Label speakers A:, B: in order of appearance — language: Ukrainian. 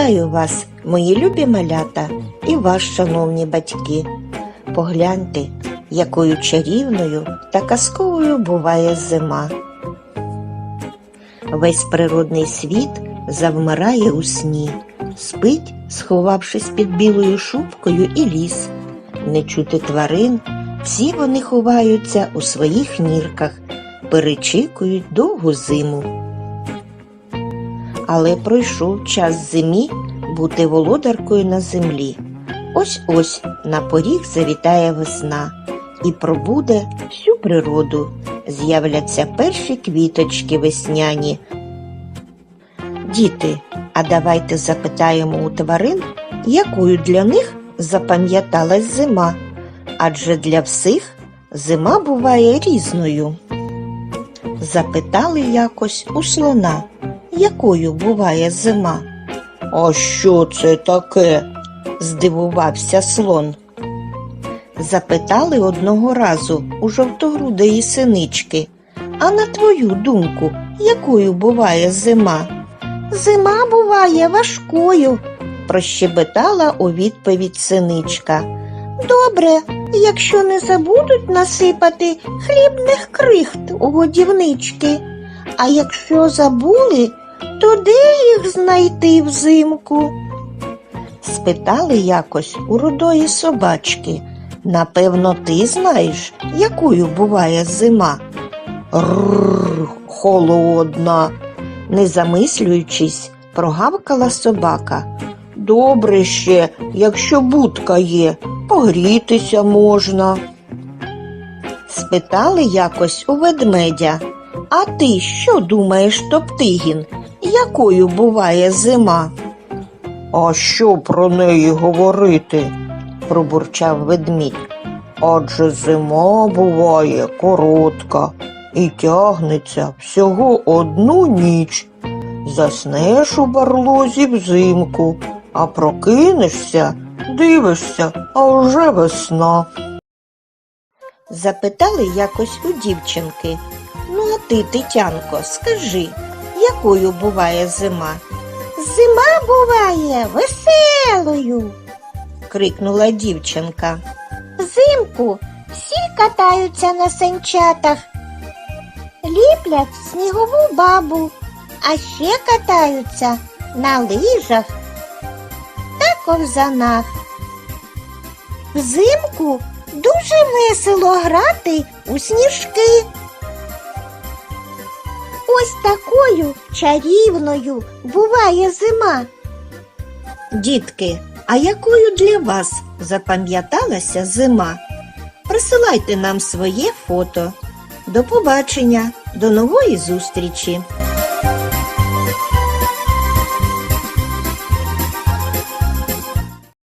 A: Вітаю вас, мої любі малята, і вас, шановні батьки. Погляньте, якою чарівною та казковою буває зима. Весь природний світ завмирає у сні, спить, сховавшись під білою шубкою і ліс. Не чути тварин, всі вони ховаються у своїх нірках, перечікують довгу зиму. Але пройшов час зимі бути володаркою на землі. Ось ось на поріг завітає весна і пробуде всю природу. З'являться перші квіточки весняні. Діти, а давайте запитаємо у тварин, якою для них запам'яталась зима, адже для всіх зима буває різною. Запитали якось у слона, якою буває зима. А що це таке? здивувався слон. Запитали одного разу у жовтогрудої синички. А на твою думку, якою буває зима? Зима буває важкою, прощебетала у відповідь синичка. Добре, якщо не забудуть насипати хлібних крихт у годівнички. А якщо забули, то їх знайти взимку? Спитали якось у рудої собачки. Напевно, ти знаєш, якою буває зима. Рррр, холодна, не замислюючись, прогавкала собака. Добре ще, якщо будка є, погрітися можна. Спитали якось у ведмедя. А ти що думаєш, Топтигін, якою буває зима? А що про неї говорити? пробурчав ведмідь. Адже зима буває коротка і тягнеться всього одну ніч. Заснеш у барлозі взимку, а прокинешся, дивишся, а вже весна. Запитали якось у дівчинки. Ну, а ти, Тетянко, скажи, якою буває зима? Зима буває веселою, крикнула дівчинка. Взимку всі катаються на санчатах, ліплять снігову бабу, а ще катаються на лижах та ковзанах. Взимку дуже весело грати у сніжки. Ось такою чарівною буває зима. Дітки, а якою для вас запам'яталася зима? Присилайте нам своє фото. До побачення, до нової зустрічі!